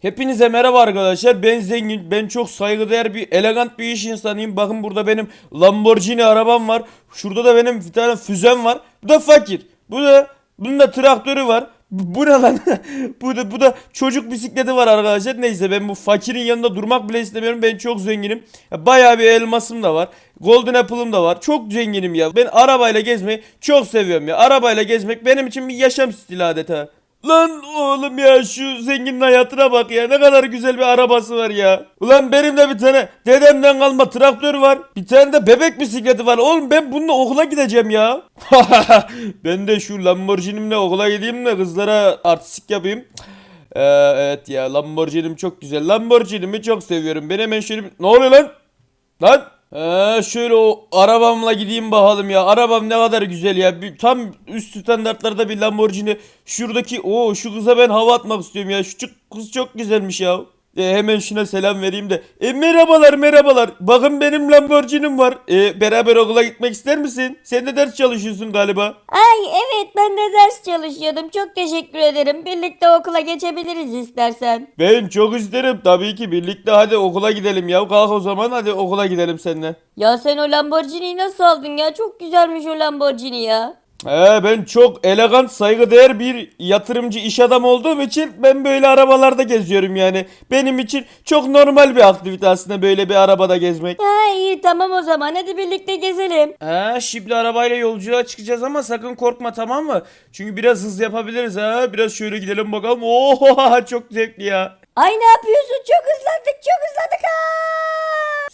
Hepinize merhaba arkadaşlar. Ben zengin, ben çok saygıdeğer bir elegant bir iş insanıyım. Bakın burada benim Lamborghini arabam var. Şurada da benim bir tane füzem var. Bu da fakir. Bu da bunun da traktörü var. Bu, ne lan? bu da bu da çocuk bisikleti var arkadaşlar. Neyse ben bu fakirin yanında durmak bile istemiyorum. Ben çok zenginim. Ya, Bayağı bir elmasım da var. Golden Apple'ım da var. Çok zenginim ya. Ben arabayla gezmeyi çok seviyorum ya. Arabayla gezmek benim için bir yaşam stili adeta. Lan oğlum ya şu zenginin hayatına bak ya ne kadar güzel bir arabası var ya. Ulan benim de bir tane dedemden kalma traktör var. Bir tane de bebek bisikleti var. Oğlum ben bununla okula gideceğim ya. ben de şu Lamborghini'mle okula gideyim de kızlara artistik yapayım. Ee, evet ya Lamborghini'm çok güzel. Lamborghini'mi çok seviyorum. Ben hemen şöyle. Ne oluyor lan? Lan ee, şöyle o arabamla gideyim bakalım ya. Arabam ne kadar güzel ya. Bir, tam üst standartlarda bir Lamborghini. Şuradaki o şu kıza ben hava atmak istiyorum ya. Şu kız çok güzelmiş ya. E, hemen şuna selam vereyim de. E, merhabalar merhabalar. Bakın benim Lamborghini'm var. E, beraber okula gitmek ister misin? Sen de ders çalışıyorsun galiba. Ay evet ben de ders çalışıyordum. Çok teşekkür ederim. Birlikte okula geçebiliriz istersen. Ben çok isterim tabii ki. Birlikte hadi okula gidelim ya. Kalk o zaman hadi okula gidelim seninle. Ya sen o Lamborghini'yi nasıl aldın ya? Çok güzelmiş o Lamborghini ya. He ben çok elegant saygıdeğer bir yatırımcı iş adamı olduğum için ben böyle arabalarda geziyorum yani. Benim için çok normal bir aktivite aslında böyle bir arabada gezmek. Ha iyi tamam o zaman hadi birlikte gezelim. He şimdi arabayla yolculuğa çıkacağız ama sakın korkma tamam mı? Çünkü biraz hız yapabiliriz ha. Biraz şöyle gidelim bakalım. Oha çok zevkli ya. Ay ne yapıyorsun? Çok hızlandık çok hızlandık.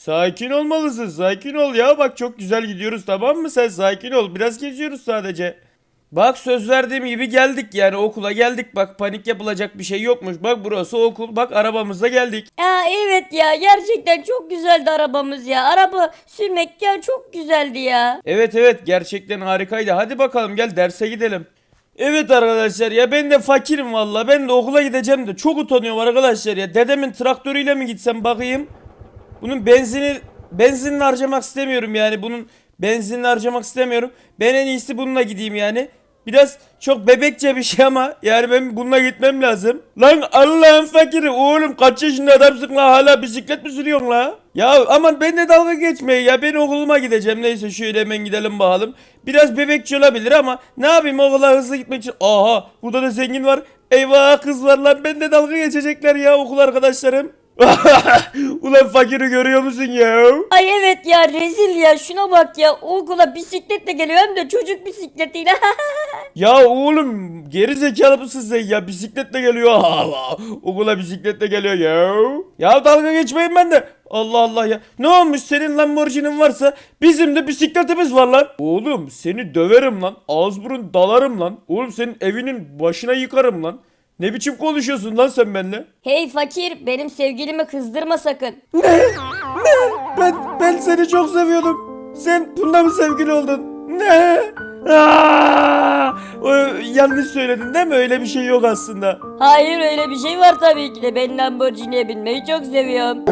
Sakin olmalısın sakin ol ya. Bak çok güzel gidiyoruz tamam mı sen sakin ol. Biraz geziyoruz sadece. Bak söz verdiğim gibi geldik yani okula geldik bak panik yapılacak bir şey yokmuş. Bak burası okul bak arabamızla geldik. Ya evet ya gerçekten çok güzeldi arabamız ya. Araba sürmek ya çok güzeldi ya. Evet evet gerçekten harikaydı. Hadi bakalım gel derse gidelim. Evet arkadaşlar ya ben de fakirim valla. Ben de okula gideceğim de çok utanıyorum arkadaşlar ya. Dedemin traktörüyle mi gitsem bakayım. Bunun benzini benzinini harcamak istemiyorum yani. Bunun benzinini harcamak istemiyorum. Ben en iyisi bununla gideyim yani. Biraz çok bebekçe bir şey ama yani ben bununla gitmem lazım. Lan Allah'ın fakiri oğlum kaç yaşında adamsın la hala bisiklet mi sürüyorsun la? Ya aman ben de dalga geçmeyin ya ben okuluma gideceğim neyse şöyle hemen gidelim bakalım. Biraz bebekçi olabilir ama ne yapayım okula hızlı gitmek için. Aha burada da zengin var. Eyvah kız var lan ben de dalga geçecekler ya okul arkadaşlarım. Ulan fakiri görüyor musun ya? Ay evet ya rezil ya. Şuna bak ya. Okula bisikletle geliyor hem de çocuk bisikletiyle. Ya oğlum geri zekalı mısın sen ya? Bisikletle geliyor. Allah. Okula bisikletle geliyor ya. Ya dalga geçmeyin ben de. Allah Allah ya. Ne olmuş senin Lamborghini'nin varsa? Bizim de bisikletimiz var lan. Oğlum seni döverim lan. Ağız burun dalarım lan. Oğlum senin evinin başına yıkarım lan Ne biçim konuşuyorsun lan sen benimle hey fakir benim sevgilimi kızdırma sakın. Ben ben seni çok seviyordum Sen bununla mı sevgili oldun Ne Aa! O, yanlış söyledin değil mi? Öyle bir şey yok aslında. Hayır öyle bir şey var tabii ki de ben Lamborghini'ye binmeyi çok seviyorum.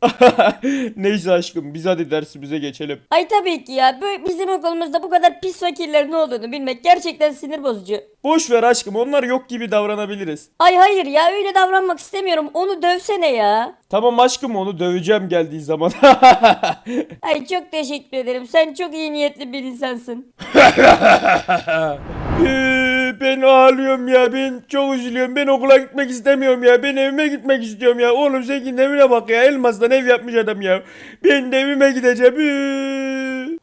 Neyse aşkım biz hadi dersimize geçelim. Ay tabii ki ya böyle bizim okulumuzda bu kadar pis fakirlerin olduğunu bilmek gerçekten sinir bozucu. Boş ver aşkım onlar yok gibi davranabiliriz. Ay hayır ya öyle davranmak istemiyorum onu dövsene ya. Tamam aşkım onu döveceğim geldiği zaman. Ay çok teşekkür ederim sen çok iyi niyetli bir insansın. Ben ağlıyorum ya ben çok üzülüyorum. Ben okula gitmek istemiyorum ya ben evime gitmek istiyorum ya. Oğlum zengin evine bak ya elmasdan ev yapmış adam ya. Ben de evime gideceğim.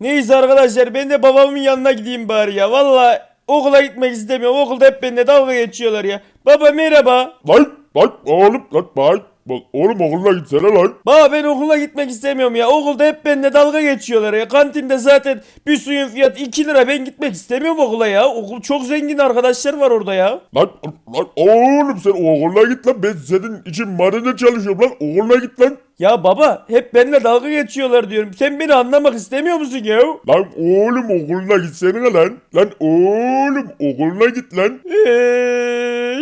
Neyse arkadaşlar ben de babamın yanına gideyim bari ya. Valla okula gitmek istemiyorum okulda hep benimle dalga geçiyorlar ya. Baba merhaba. Lan lan oğlum lan bak. Bak oğlum okuluna gitsene lan. Baba ben okula gitmek istemiyorum ya. Okulda hep benimle dalga geçiyorlar ya. Kantinde zaten bir suyun fiyatı 2 lira. Ben gitmek istemiyorum okula ya. Okul çok zengin arkadaşlar var orada ya. Lan lan oğlum sen okuluna git lan. Ben senin için marine çalışıyorum lan. Okuluna git lan. Ya baba hep benimle dalga geçiyorlar diyorum. Sen beni anlamak istemiyor musun ya? Lan oğlum okuluna gitsene lan. Lan oğlum okuluna git lan. Eee,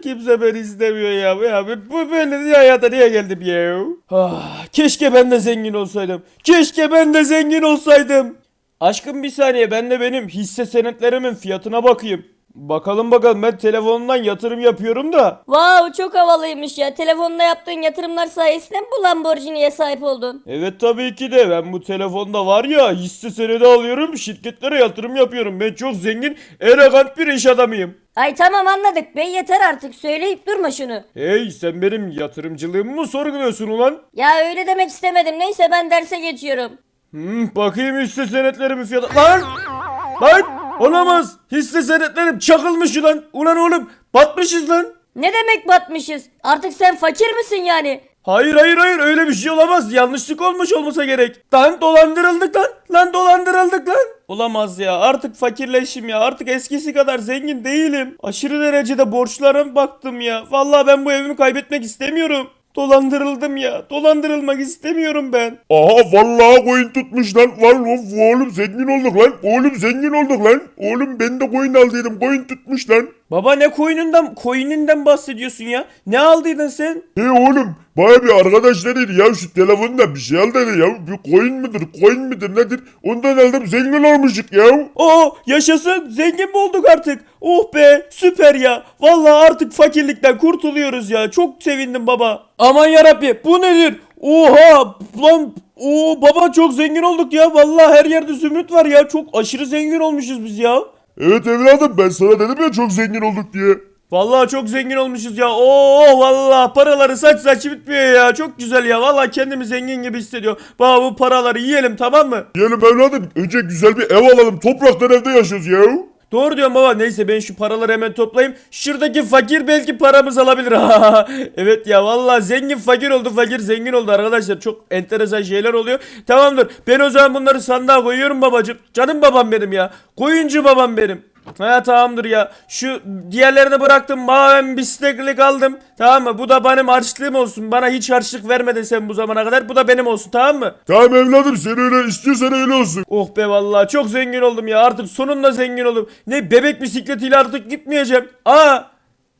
kimse beni istemiyor ya. ya bu böyle bir hayata niye geldim ya? Ah, keşke ben de zengin olsaydım. Keşke ben de zengin olsaydım. Aşkım bir saniye ben de benim hisse senetlerimin fiyatına bakayım. Bakalım bakalım ben telefonumdan yatırım yapıyorum da. Wow çok havalıymış ya. Telefonla yaptığın yatırımlar sayesinde mi bu Lamborghini'ye sahip oldun? Evet tabii ki de ben bu telefonda var ya hisse senedi alıyorum şirketlere yatırım yapıyorum. Ben çok zengin elegant bir iş adamıyım. Ay tamam anladık be yeter artık söyleyip durma şunu. Hey sen benim yatırımcılığımı mı sorguluyorsun ulan? Ya öyle demek istemedim neyse ben derse geçiyorum. Hmm, bakayım hisse senetlerimin fiyatı. Lan! Lan! Olamaz! Hisse senetlerim çakılmış ulan. Ulan oğlum batmışız lan. Ne demek batmışız? Artık sen fakir misin yani? Hayır hayır hayır öyle bir şey olamaz. Yanlışlık olmuş olmasa gerek. Lan dolandırıldık lan. Lan dolandırıldık lan. Olamaz ya artık fakirleşim ya artık eskisi kadar zengin değilim. Aşırı derecede borçlara baktım ya. Vallahi ben bu evimi kaybetmek istemiyorum. Dolandırıldım ya. Dolandırılmak istemiyorum ben. Aha vallahi koyun tutmuş lan. Vallahi oğlum zengin olduk lan. Oğlum zengin olduk lan. Oğlum ben de koyun aldıydım. Koyun tutmuş lan. Baba ne koyunundan koyunundan bahsediyorsun ya? Ne aldıydın sen? Hey oğlum bana bir arkadaş dedi ya şu telefonda bir şey al dedi ya. Bir koyun mudur koyun mudur nedir? Ondan aldım zengin olmuşuk ya. Oo yaşasın zengin mi olduk artık? Oh be süper ya. Vallahi artık fakirlikten kurtuluyoruz ya. Çok sevindim baba. Aman yarabbi bu nedir? Oha lan o baba çok zengin olduk ya. Vallahi her yerde zümrüt var ya. Çok aşırı zengin olmuşuz biz ya. Evet evladım ben sana dedim ya çok zengin olduk diye. Vallahi çok zengin olmuşuz ya. Oo vallahi paraları saç saç bitmiyor ya. Çok güzel ya. Vallahi kendimi zengin gibi hissediyor. Baba bu paraları yiyelim tamam mı? Diyelim evladım önce güzel bir ev alalım. Topraktan evde yaşıyoruz ya. Doğru diyorsun baba. Neyse ben şu paraları hemen toplayayım. Şuradaki fakir belki paramızı alabilir. evet ya vallahi zengin fakir oldu. Fakir zengin oldu arkadaşlar. Çok enteresan şeyler oluyor. Tamamdır. Ben o zaman bunları sandığa koyuyorum babacım. Canım babam benim ya. Koyuncu babam benim. Ha tamamdır ya. Şu diğerlerini bıraktım. Mavi bisikletlik aldım. Tamam mı? Bu da benim harçlığım olsun. Bana hiç harçlık vermedin sen bu zamana kadar. Bu da benim olsun tamam mı? Tamam evladım sen öyle istiyorsan öyle olsun. Oh be vallahi çok zengin oldum ya artık sonunda zengin oldum. Ne bebek bisikletiyle artık gitmeyeceğim. Aa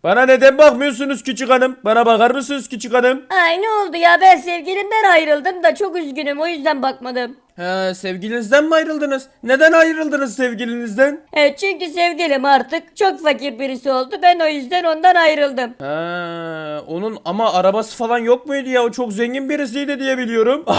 bana neden bakmıyorsunuz küçük hanım? Bana bakar mısınız küçük hanım? Ay ne oldu ya ben sevgilimden ayrıldım da çok üzgünüm o yüzden bakmadım. Ha sevgilinizden mi ayrıldınız? Neden ayrıldınız sevgilinizden? Evet çünkü sevgilim artık çok fakir birisi oldu ben o yüzden ondan ayrıldım. Ha onun ama arabası falan yok muydu ya? O çok zengin birisiydi diye biliyorum.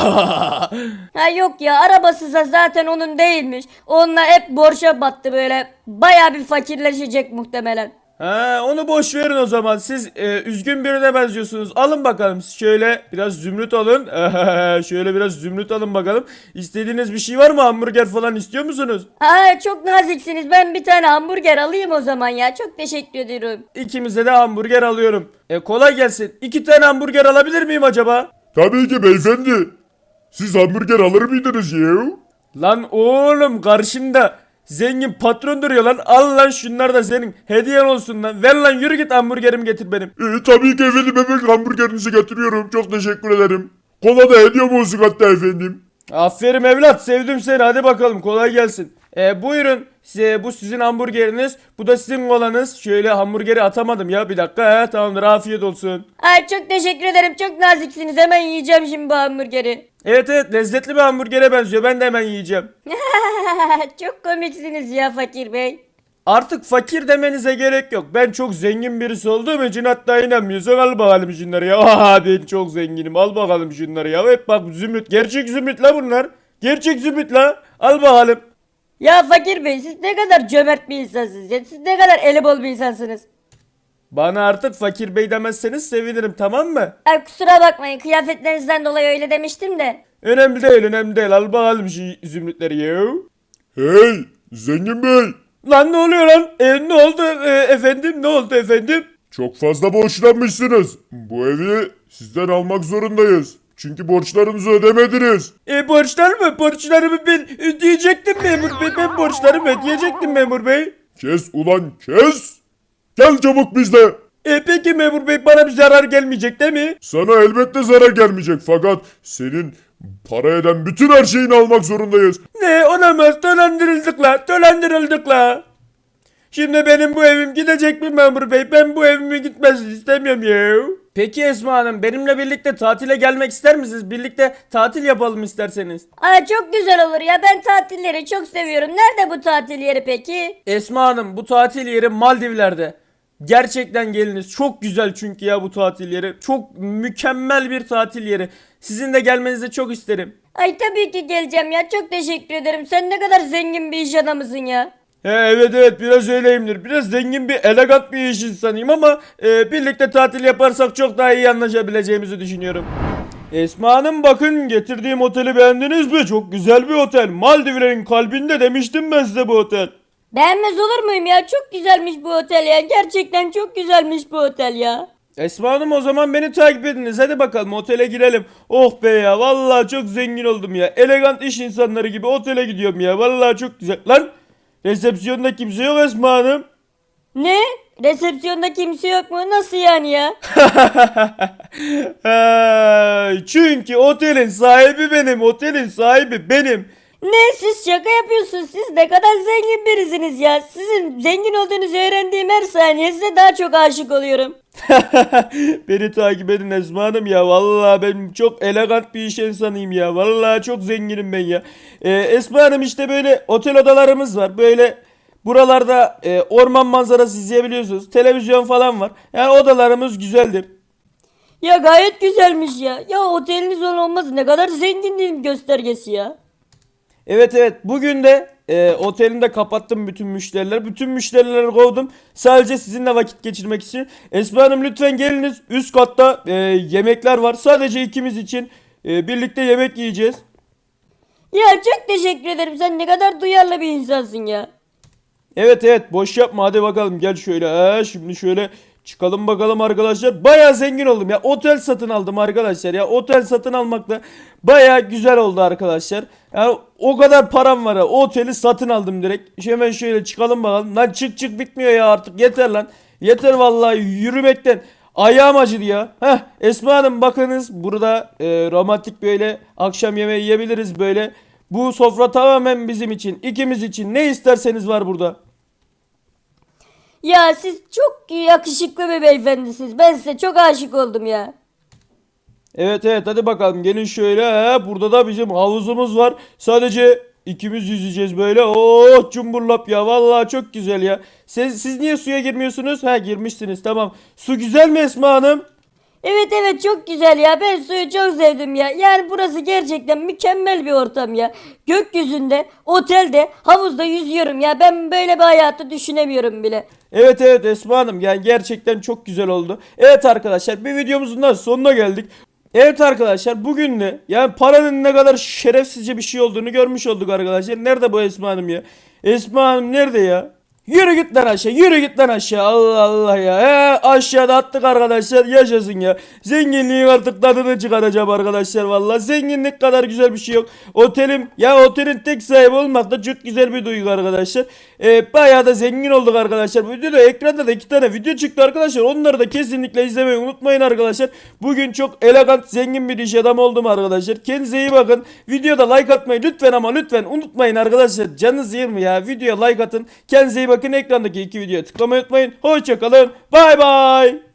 Ha yok ya arabasızsa zaten onun değilmiş. Onunla hep borça battı böyle. Baya bir fakirleşecek muhtemelen. Ha onu boş verin o zaman. Siz e, üzgün birine benziyorsunuz. Alın bakalım. Şöyle biraz zümrüt alın. Şöyle biraz zümrüt alın bakalım. İstediğiniz bir şey var mı? Hamburger falan istiyor musunuz? Aa çok naziksiniz ben bir tane hamburger alayım o zaman ya çok teşekkür ediyorum. İkimize de hamburger alıyorum. E kolay gelsin. İki tane hamburger alabilir miyim acaba? Tabii ki beyefendi. Siz hamburger alır mıydınız ya? Lan oğlum karşında zengin patron duruyor lan. Al lan şunlar da senin hediyen olsun lan. Ver lan yürü git hamburgerimi getir benim. Ee, tabii ki efendim hemen hamburgerinizi getiriyorum. Çok teşekkür ederim. Kola da hediyem olsun hatta efendim. Aferin evlat sevdim seni hadi bakalım kolay gelsin. E, buyurun size bu sizin hamburgeriniz bu da sizin kolanız. Şöyle hamburgeri atamadım ya bir dakika he tamamdır afiyet olsun. Ay çok teşekkür ederim çok naziksiniz hemen yiyeceğim şimdi bu hamburgeri. Evet evet lezzetli bir hamburgere benziyor ben de hemen yiyeceğim. çok komiksiniz ya fakir bey. Artık fakir demenize gerek yok. Ben çok zengin birisi olduğum için hatta inanmıyorsan al bakalım şunları ya. Aa, ben çok zenginim al bakalım şunları ya. Hep bak zümrüt gerçek zümrüt la bunlar. Gerçek zümrüt la. Al bakalım. Ya fakir bey siz ne kadar cömert bir insansınız ya siz ne kadar eli bol bir insansınız. Bana artık fakir bey demezseniz sevinirim tamam mı? Ay kusura bakmayın kıyafetlerinizden dolayı öyle demiştim de. Önemli değil önemli değil al bakalım şu zümrütleri ya. Hey zengin bey. Lan ne oluyor lan? E, ne oldu e, efendim ne oldu efendim? Çok fazla borçlanmışsınız. Bu evi sizden almak zorundayız. Çünkü borçlarınızı ödemediniz. E borçlar mı? Borçlarımı ben ödeyecektim memur bey. Ben borçlarımı ödeyecektim memur bey. Kes ulan kes. Gel çabuk bizle. E peki memur bey bana bir zarar gelmeyecek değil mi? Sana elbette zarar gelmeyecek fakat senin para eden bütün her şeyini almak zorundayız. Ne olamaz dolandırıldık la dolandırıldık la. Şimdi benim bu evim gidecek mi memur bey? Ben bu evimi gitmesini istemiyorum ya. Peki Esma Hanım benimle birlikte tatile gelmek ister misiniz? Birlikte tatil yapalım isterseniz. Aa çok güzel olur ya ben tatilleri çok seviyorum. Nerede bu tatil yeri peki? Esma Hanım bu tatil yeri Maldivler'de. Gerçekten geliniz. Çok güzel çünkü ya bu tatil yeri. Çok mükemmel bir tatil yeri. Sizin de gelmenizi çok isterim. Ay tabii ki geleceğim ya çok teşekkür ederim. Sen ne kadar zengin bir iş adamısın ya. He, evet evet biraz öyleyimdir. Biraz zengin bir elegant bir iş insanıyım ama e, birlikte tatil yaparsak çok daha iyi anlaşabileceğimizi düşünüyorum. Esma Hanım bakın getirdiğim oteli beğendiniz mi? Çok güzel bir otel. Maldivlerin kalbinde demiştim ben size bu otel. Beğenmez olur muyum ya? Çok güzelmiş bu otel ya. Gerçekten çok güzelmiş bu otel ya. Esma Hanım o zaman beni takip ediniz. Hadi bakalım otele girelim. Oh be ya vallahi çok zengin oldum ya. Elegant iş insanları gibi otele gidiyorum ya. Vallahi çok güzel. Lan resepsiyonda kimse yok Esma Hanım. Ne? Resepsiyonda kimse yok mu? Nasıl yani ya? Çünkü otelin sahibi benim. Otelin sahibi benim. Ne siz şaka yapıyorsunuz? Siz ne kadar zengin birisiniz ya. Sizin zengin olduğunuzu öğrendiğim her saniye size daha çok aşık oluyorum. Beni takip edin Esma Hanım ya. Vallahi ben çok elegant bir iş insanıyım ya. Vallahi çok zenginim ben ya. Ee, Esma Hanım işte böyle otel odalarımız var. Böyle buralarda e, orman manzarası izleyebiliyorsunuz. Televizyon falan var. Yani odalarımız güzeldir. Ya gayet güzelmiş ya. Ya oteliniz olmaz ne kadar zenginliğin göstergesi ya. Evet evet bugün de e, otelinde kapattım bütün müşterileri. Bütün müşterileri kovdum. Sadece sizinle vakit geçirmek için. Esma Hanım lütfen geliniz. Üst katta e, yemekler var. Sadece ikimiz için e, birlikte yemek yiyeceğiz. Ya çok teşekkür ederim. Sen ne kadar duyarlı bir insansın ya. Evet evet boş yapma hadi bakalım gel şöyle. Ha, şimdi şöyle çıkalım bakalım arkadaşlar. Baya zengin oldum ya. Otel satın aldım arkadaşlar ya. Otel satın almak da baya güzel oldu arkadaşlar. Yani o kadar param var ya. O oteli satın aldım direkt. Hemen şöyle çıkalım bakalım. Lan çık çık bitmiyor ya artık yeter lan. Yeter vallahi yürümekten. Ayağım acıdı ya. Heh Esma Hanım bakınız burada e, romantik böyle akşam yemeği yiyebiliriz böyle. Bu sofra tamamen bizim için. ikimiz için. Ne isterseniz var burada. Ya siz çok yakışıklı bir beyefendisiniz. Ben size çok aşık oldum ya. Evet evet hadi bakalım gelin şöyle. Burada da bizim havuzumuz var. Sadece ikimiz yüzeceğiz böyle. Oh cumburlap ya vallahi çok güzel ya. Siz, siz niye suya girmiyorsunuz? Ha girmişsiniz tamam. Su güzel mi Esma Hanım? Evet evet çok güzel ya. Ben suyu çok sevdim ya. Yani burası gerçekten mükemmel bir ortam ya. Gökyüzünde, otelde, havuzda yüzüyorum ya. Ben böyle bir hayatı düşünemiyorum bile. Evet evet Esma Hanım yani gerçekten çok güzel oldu. Evet arkadaşlar bir videomuzun da sonuna geldik. Evet arkadaşlar bugün de yani paranın ne kadar şerefsizce bir şey olduğunu görmüş olduk arkadaşlar. Nerede bu Esma Hanım ya? Esma Hanım nerede ya? Yürü git lan aşağı yürü git lan aşağı Allah Allah ya. He, aşağıda attık arkadaşlar yaşasın ya. Zenginliğin artık tadını çıkaracağım arkadaşlar valla. Zenginlik kadar güzel bir şey yok. Otelim ya otelin tek sahibi olmak da çok güzel bir duygu arkadaşlar. Ee, bayağı da zengin olduk arkadaşlar. Videoda ekranda da iki tane video çıktı arkadaşlar. Onları da kesinlikle izlemeyi unutmayın arkadaşlar. Bugün çok elegant zengin bir iş adamı oldum arkadaşlar. Kendinize iyi bakın. Videoda like atmayı lütfen ama lütfen unutmayın arkadaşlar. Canınız yer mi ya? Videoya like atın. Kendinize iyi bakın. Ekrandaki iki videoya tıklamayı unutmayın. Hoşçakalın. Bay bay.